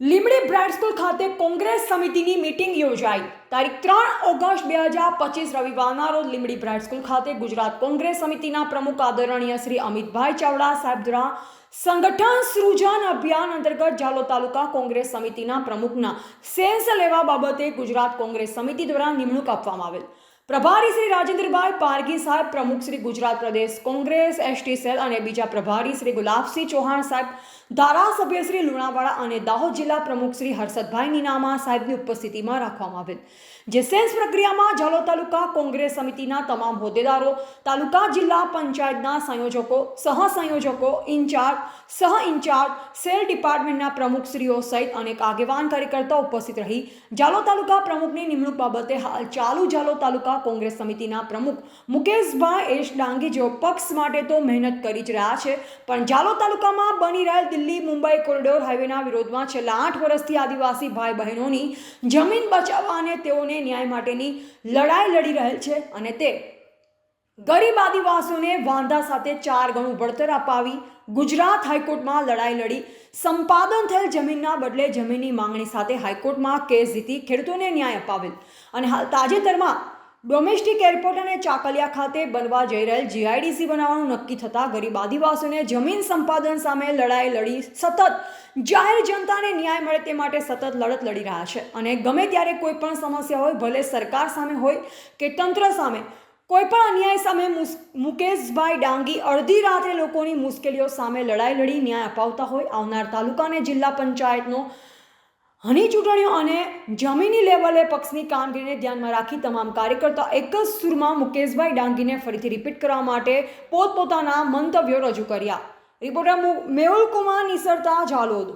Limdi bride school ખાતે કોંગ્રેસ સમિતિની meeting યોજાઈ. તારીખ ત્રણ ઓગસ્ટ બે હજાર પચીસ રવિવારના રોજ લીમડી બ્રાઇડ સ્કૂલ ખાતે ગુજરાત કોંગ્રેસ સમિતિના પ્રમુખ આદરણીય શ્રી અમિતભાઈ ચાવડા સાહેબ દ્વારા સંગઠન સૃજન અભિયાન અંતર્ગત જાલો તાલુકા કોંગ્રેસ સમિતિના પ્રમુખના સેન્સ લેવા બાબતે ગુજરાત કોંગ્રેસ સમિતિ દ્વારા નિમણૂક આપવામાં આવેલ. પ્રભારી શ્રી રાજેન્દ્રભાઈ પારગી સાહેબ, પ્રમુખ શ્રી ગુજરાત પ્રદેશ કોંગ્રેસ, એસટી સેલ અને બીજા પ્રભારી શ્રી ગુલાબસિંહ ચૌહાણ સાહેબ, ધારાસભ્ય શ્રી લુણાવાડા અને દાહોદ જિલ્લા પ્રમુખ શ્રી હર્ષદભાઈ નીનામા સાહેબની ઉપસ્થિતિમાં રાખવામાં આવેલ. જે સેન્સ પ્રક્રિયામાં ઝાલોદ તાલુકા કોંગ્રેસ સમિતિના તમામ હોદ્દેદારો, તાલુકા જિલ્લા પંચાયતના સંયોજકો, સહસંયોજકો, ઇન્ચાર્જ સહ ઇન્ચાર્જ સેલ ડિપાર્ટમેન્ટના પ્રમુખશ્રીઓ સહિત અનેક આગેવાન કાર્યકર્તાઓ ઉપસ્થિત રહી. જાલો તાલુકા પ્રમુખની નિમણૂક બાબતે હાલ ચાલુ જાલો તાલુકા કોંગ્રેસ સમિતિના પ્રમુખ મુકેશભાઈ એશ ડાંગી જેઓ પક્ષ માટે તો મહેનત કરી જ રહ્યા છે. પણ જાલો તાલુકામાં બની રહેલ દિલ્હી મુંબઈ કોરિડોર હાઈવેના વિરોધમાં છેલ્લા આઠ વર્ષથી આદિવાસી ભાઈ બહેનોની જમીન બચાવવા અને તેઓને ન્યાય માટેની લડાઈ લડી રહેલ છે અને તે ગરીબ આદિવાસીઓને વાંધા સાથે ચાર ગણું વળતર અપાવી ગુજરાત હાઈકોર્ટમાં લડાઈ લડી. સંપાદન થયેલ જમીનના બદલે જમીનની માંગણી સાથે હાઈકોર્ટમાં કેસ જીતી ખેડૂતોને ન્યાય અપાવેલ. અને હાલ તાજેતરમાં ડોમેસ્ટિક એરપોર્ટ અને ચાકલિયા ખાતે બનવા જઈ રહેલ જીઆઈડીસી બનાવવાનું નક્કી થતાં ગરીબ આદિવાસીઓને જમીન સંપાદન સામે લડાઈ લડી સતત. જાહેર જનતાને ન્યાય મળે તે માટે સતત લડત લડી રહ્યા છે. અને ગમે ત્યારે કોઈ પણ સમસ્યા હોય, ભલે સરકાર સામે હોય કે તંત્ર સામે, કોઈ પણ અન્યાય સામે મુકેશભાઈ ડાંગી અડધી રાત્રે લોકોની મુશ્કેલીઓ સામે લડાઈ લડી ન્યાય અપાવતા હોય. આવનાર તાલુકા અને જિલ્લા પંચાયતનો હની ચૂંટણીઓ અને જમીની લેવલે પક્ષની કામગીરીને ધ્યાનમાં રાખી તમામ કાર્યકર્તા એક જ સુરમાં મુકેશભાઈ ડાંગીને ફરીથી રિપીટ કરવા માટે પોતપોતાના મંતવ્યો રજૂ કર્યા. રિપોર્ટર મેહુલ કુમાર નિસરતા ઝાલોદ.